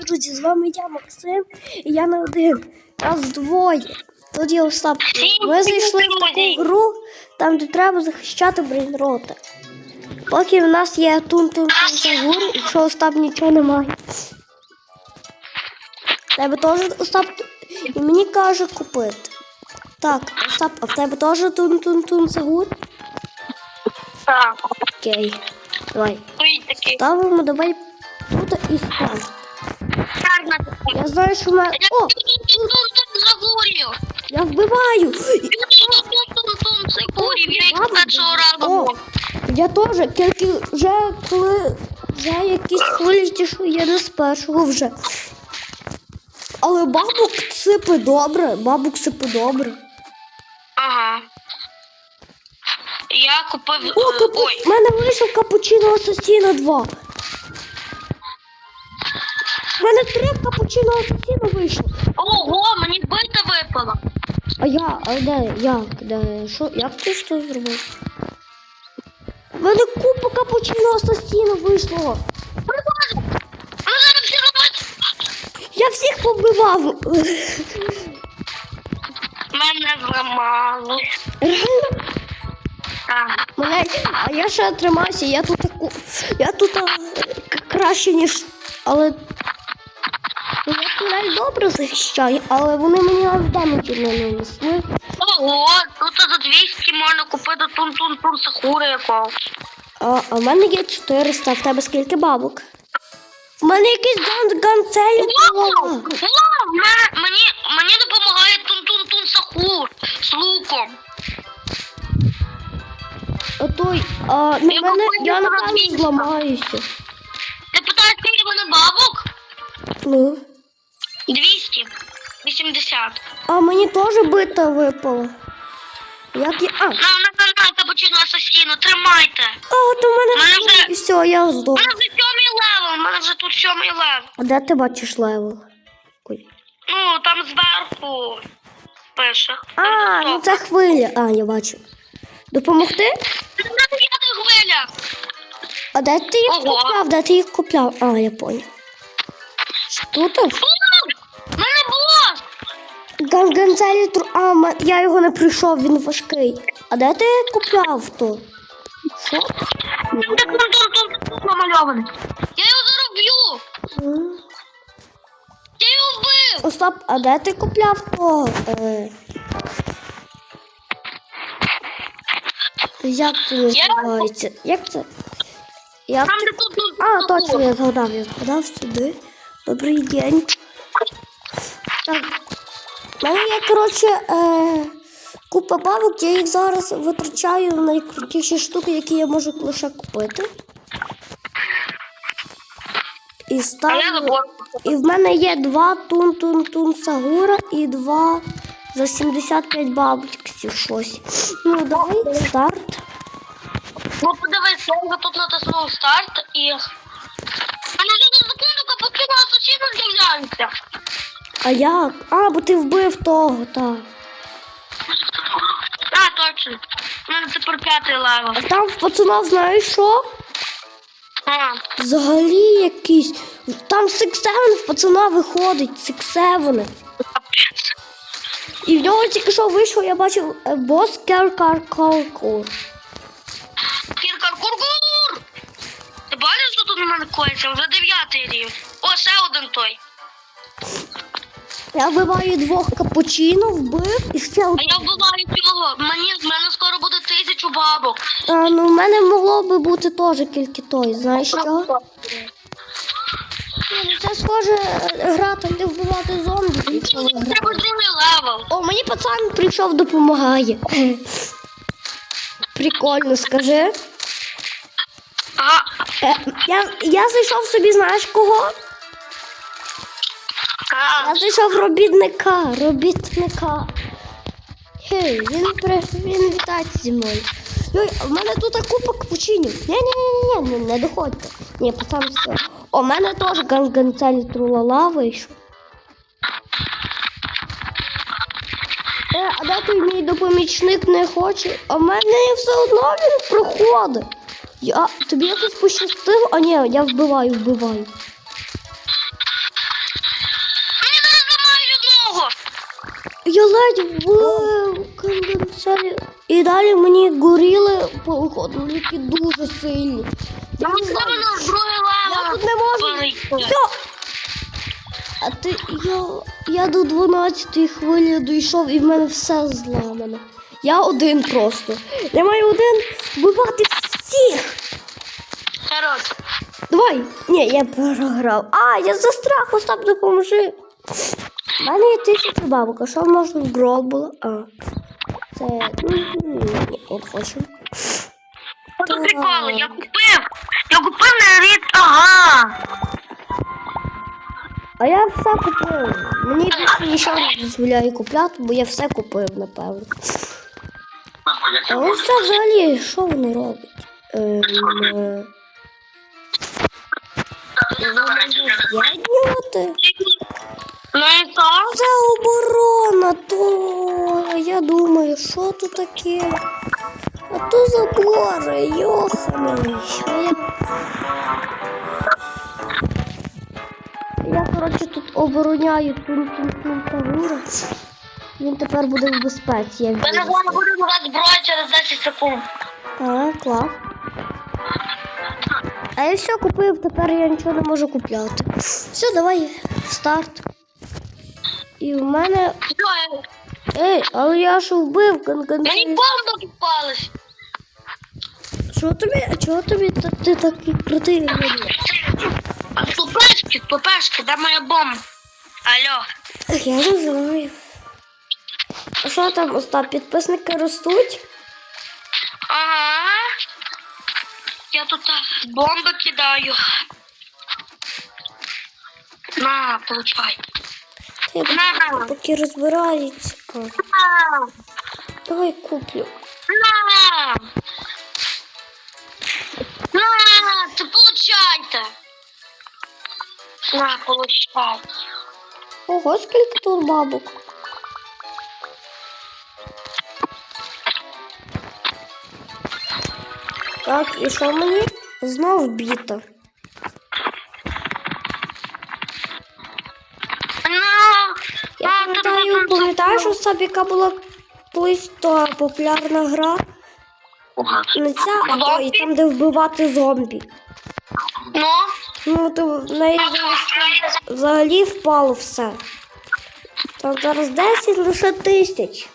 Друзі, з вами я, Максим, і я не один. Нас двоє. Тут є Остап. Ми зайшли в таку гру, там де треба захищати брейнрота. Поки в нас є тун-тун Сагур, якщо Остап нічого немає. Тебе теж Остап і мені каже купити. Так, Остап, а в тебе теж тун-тун-тун Сагур? Так. Окей. Давай. Ставимо, давай тут і ставимо. Я знаю, що в мене. О! тут загорів. Я вбиваю! Я першого. О, я теж, тільки вже коли вже якісь хвилі ті, що я не з першого вже. Але бабук сипе добре, бабук сипе добре. Ага. Я купив. О, е, капу... Ой, в мене вийшов капучино асасіно 2. У мене три капучино асасіно вийшло. ого, мені бита випала. А я, а де, як, де, що, як ти що зробив? У мене купа капучино асасіно вийшло. Ну зараз всі робить. Я всіх побивав. Мене зламали. Реально? Так. Мене, а я ще тримаюся, я тут таку. Я тут а, к- краще, ніж. Але. Ну, я тунель добре захищаю, але вони мені аж дамаджі не нанесли. Ого, тут за 200 можна купити тун-тун-тун сахури якого. А, а в мене є 400, а в тебе скільки бабок? У мене якийсь ган! Мене- Мені, мені допомагає тун-тун-тун сахур з луком. А той, а, ну, Я мене, я на напевно 200. зламаюся. Ти питаєш, скільки в мене бабок? Ну. 280. А мені теж бита випала. Як я. А, На, на канал капучино асасіно, тримайте. а то в мене. Мене вже- Все, я У здох. мене вже сьомий левел, у мене вже тут сьомий левел. А де ти бачиш левел? Ой. Ну, там зверху пише. А, ну це хвиля. А, я бачу. Допомогти? Це на п'ятих хвилях. А де ти їх Ого. купляв? Де ти їх купляв? А, я поняв. Тут? В мене бос. Ганганцелі тру. А, я його не прийшов, він важкий. А де ти купляв то? Що? Де тун-тун-тун намальований. Я його. М. Я його вбив. Остап, а де ти купляв то? Е... Як це називається? Як це? Як Там де тут А, точно, я згадав, я згадав сюди. Добрий день. Так. У мене є, коротше, е, купа бабок, я їх зараз витрачаю на найкрутіші штуки, які я можу лише купити. І ставлю. І в мене є два тун-тун-тун сагура і два за 75 бабочків щось. Ну, давай, старт. Ну подивись, я тут натиснув старт і. А на за секунду капучино асасіно з'являється. А як? А, бо ти вбив того, так. А, точно. У мене тепер п'ятий левел. А там в пацанов знаєш що? А, Взагалі якийсь. Там Six Seven в пацана виходить, Six Seven. капець. І в нього тільки що вийшов, я бачив е, бос Керкар Колкур. Кіркар куркур! Ти бачиш, що тут у мене коїться? Вже дев'ятий рівень. О, ще один той. Я вбиваю двох капучино, вбив і ще А я вбиваю цього. Мені в мене скоро буде тисячу бабок. А, ну в мене могло би бути теж тільки той, знаєш що? Це схоже е, гра там, де вбивати зомбі. ви Треба другий левел. О, мені пацан прийшов, допомагає. Прикольно, скажи. Ага. Е, я, я зайшов собі, знаєш кого? А, Я зайшов робітника, робітника. Хей, він, при, він вітається зі мною. Йой, а в мене тут купа капучинів. Ні, ні, ні, ні, не, не доходьте. Ні, пацан все. О, в мене теж ганганцелі трулала вийшов. Е, а де той мій допомічник не хоче? А в мене все одно він проходить. Я, тобі якось пощастило? А ні, я вбиваю, вбиваю. Ледь в конденсері. І далі мені горіли походу, які дуже сильні. Я не знаю. тут не можу. Все. А ти я, я до 12 хвилі дійшов і в мене все зламано. Я один просто. Я маю один вбивати всіх. Коротше, Давай. Ні, я програв. А, я застряг, Остап, допоможи. У мене є тисяча бабок, а що можна в гроб було? А. Це. ну, Ні, я не хочу. Тут приколи, я купив. Я купив на рід, ага. А я все купив. Мені більше нічого не дозволяє купляти, бо я все купив, напевно. А ось це взагалі, що вони роблять? Ем, е, З'єднювати? Ну і що? Це оборона, то я думаю, що тут таке? А то забори, йоханий. Я... Я, коротше, тут обороняю тун-тун-тун Він тепер буде в безпеці, я Ми не будемо зброю через 10 секунд. Так, клас. А я все купив, тепер я нічого не можу купляти. Все, давай, старт. І в мене. Все, Ей, але я ж вбив кон мені бомба попалась. Що тобі? А чого тобі та- ти такий крутий виглядаєш? Пупешки, пупешки, де моя бомба? Алло. Ах, Я не знаю. А що там, Остап, підписники ростуть? Ага. Я тут а, бомби кидаю. На, получай. Я На. поки розбираються. Давай куплю. на. На, це получайте. На, получай. Ого, скільки тут бабок. Так, і що мені? Знов біта. Пам'ятаєш, що яка була колись популярна гра? Не ця, а то і там, де вбивати зомбі. Ну, Ну, то в неї зараз взагалі впало все. Там зараз 10 лише тисяч.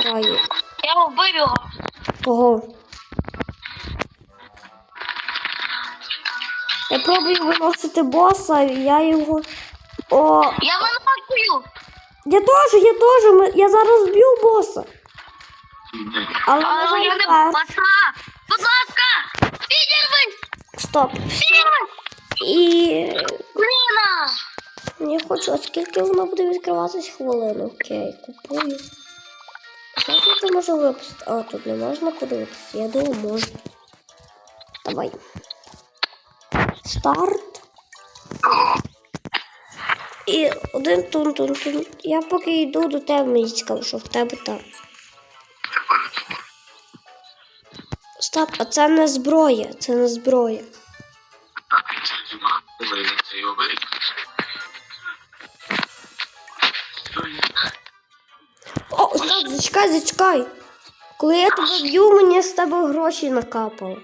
Грає. я вбив його. Ого. Я пробую виносити боса, і я його. О, Я виносую. Я теж, я теж. ми- Я зараз зб'ю боса. Але, на Але жаль, я не так. баса. Будь ласка, підірвись. Стоп. Підірвись. І Бліна. я хочу, а скільки воно буде відкриватись хвилину. Окей, купую. Що я тут можу випустити? А, тут не можна подивитися. Я думаю, можна. Давай. Старт. І один тун-тун-тун. Я поки йду до тебе, мені цікаво, що в тебе там. Стоп, а це не зброя, це не зброя. О, стоп, зачекай, зачекай. Коли я тебе б'ю, мені з тебе гроші накапало.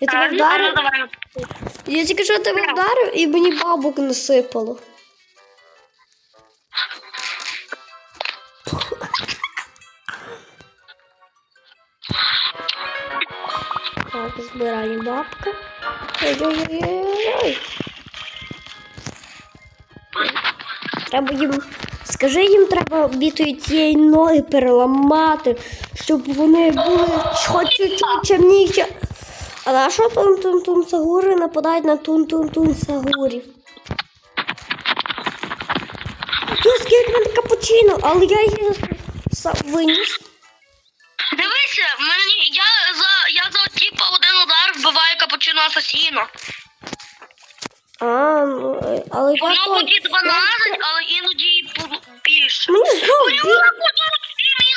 Я тебе вдарив. Я тільки що тебе вдарив і мені бабок насипало. Так, збираємо бабки. Треба їм. Скажи їм, треба бітою цієї ноги переламати, щоб вони були хоч чуть-чуть чемніші. А на що тун-тун-тун сагури нападають на тун-тун-тун сагурів? Ну, скільки мене капучино, але я її виніс. Дивися, мені я за я за типа один удар вбиваю капучино асасіно. А, ну, е, але я нього той. ті 12, але іноді і більше. Мені знову бі- 47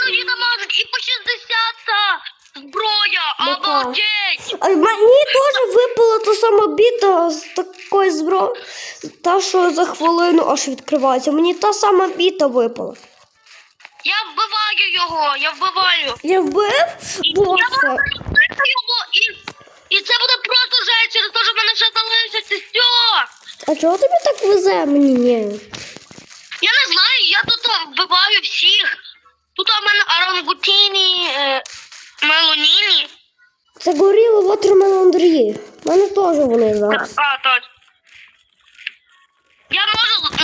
іноді дамажить і по 60. зброя! Обалдеть! А мені теж випала та сама біта з такої зброї. Та, що за хвилину аж відкривається. Мені та сама біта випала. Я вбиваю його, я вбиваю. Я вбив Я боса. його і, і це буде просто жесть, через те, що в мене ще залишиться все. А чого тобі так везе мені? Ні. Я не знаю, я тут вбиваю всіх. Тут у мене орангутіні, е, мелоніні. Це горіло Watermelon Андрії. У мене теж вони зараз. А, точно. Я можу,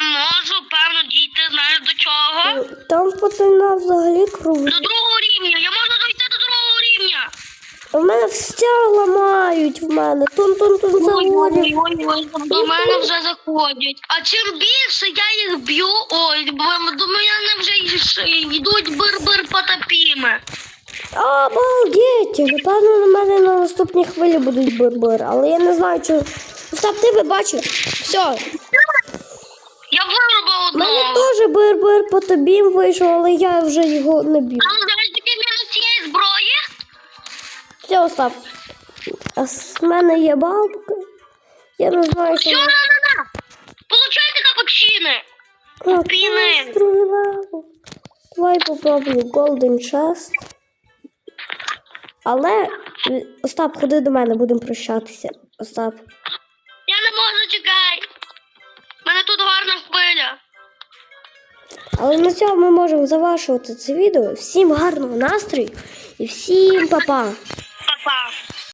можу, певно, дійти, знаєш до чого? Там пацана взагалі круг. До другого рівня. Я можу дойти до другого рівня. У мене все ламають в мене. Тун-тун-тун заводять. Ой-ой-ой, до мене вже заходять. А чим більше я їх б'ю, ой, бо до мене вже йдуть бир-бир потопіми. Обалдеть! Напевно, на мене на наступній хвилі будуть бир-бир, але я не знаю, чи. Остап, ти ви бачив? Все, Я вирубав У мене одного. теж бир-бир по тобі вийшов, але я вже його не б'ю. А знаєш, такий мінус цієї зброї? Все, Остап. А з мене є бабка. Я не знаю, що. Все, на-на-на. Получайте капучини. А, Піни. клас, другий левел. Давай попробую Golden Chest. Але Остап, ходи до мене, будемо прощатися. Остап. Я не можу чекай. Мене тут гарна хвиля. Але на цьому ми можемо завершувати це відео. Всім гарного настрою і всім па-па!